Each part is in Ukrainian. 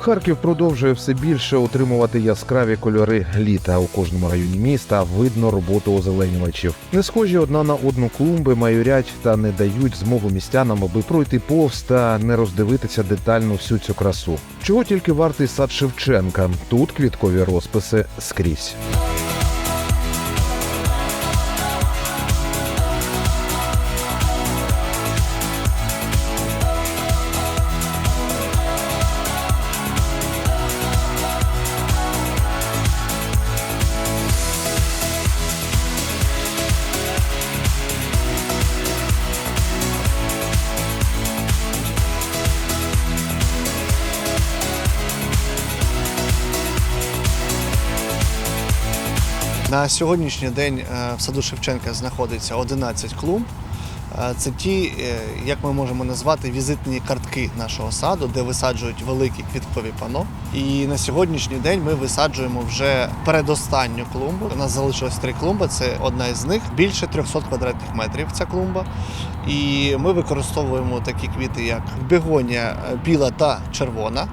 Харків продовжує все більше отримувати яскраві кольори літа. У кожному районі міста видно роботу озеленювачів. Не схожі одна на одну клумби майорять та не дають змогу містянам, аби пройти повз та не роздивитися детально всю цю красу. Чого тільки вартий сад Шевченка. Тут квіткові розписи скрізь. На сьогоднішній день е, в саду Шевченка знаходиться 11 клумб. Е, Це ті, е, як ми можемо назвати, візитні картки нашого саду, де висаджують великі квіткові пано. І на сьогоднішній день ми висаджуємо вже передостанню клумбу. У нас залишилось три клумби. Це одна із них більше 300 квадратних метрів. Ця клумба. І ми використовуємо такі квіти, як бігонія біла та червона.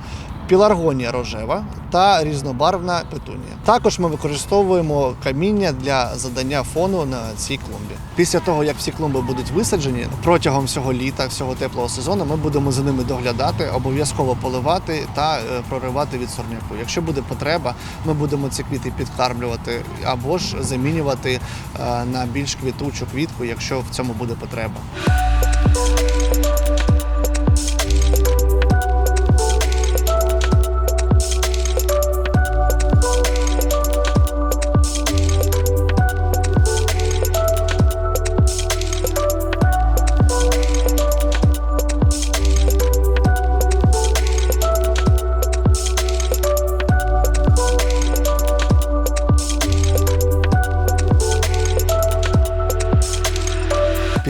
Піларгонія рожева та різнобарвна петунія. Також ми використовуємо каміння для задання фону на цій клумбі. Після того, як всі клумби будуть висаджені, протягом всього літа, всього теплого сезону, ми будемо за ними доглядати, обов'язково поливати та е, проривати від сорняку. Якщо буде потреба, ми будемо ці квіти підкармлювати або ж замінювати е, на більш квітучу квітку, якщо в цьому буде потреба.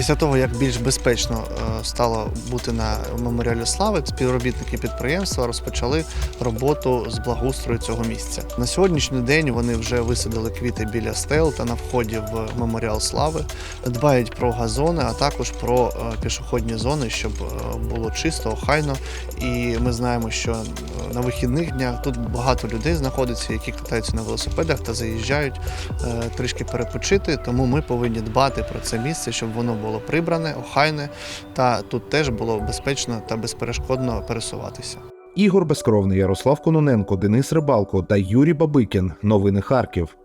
Після того, як більш безпечно е, стало бути на меморіалі слави, співробітники підприємства розпочали роботу з благоустрою цього місця. На сьогоднішній день вони вже висадили квіти біля стел та на вході в меморіал слави, дбають про газони, а також про е, пішохідні зони, щоб е, було чисто, охайно. І ми знаємо, що на вихідних днях тут багато людей знаходиться, які катаються на велосипедах та заїжджають трішки перепочити. Тому ми повинні дбати про це місце, щоб воно було прибране, охайне, та тут теж було безпечно та безперешкодно пересуватися. Ігор Безкровний, Ярослав Кононенко, Денис Рибалко та Юрій Бабикін. Новини Харків.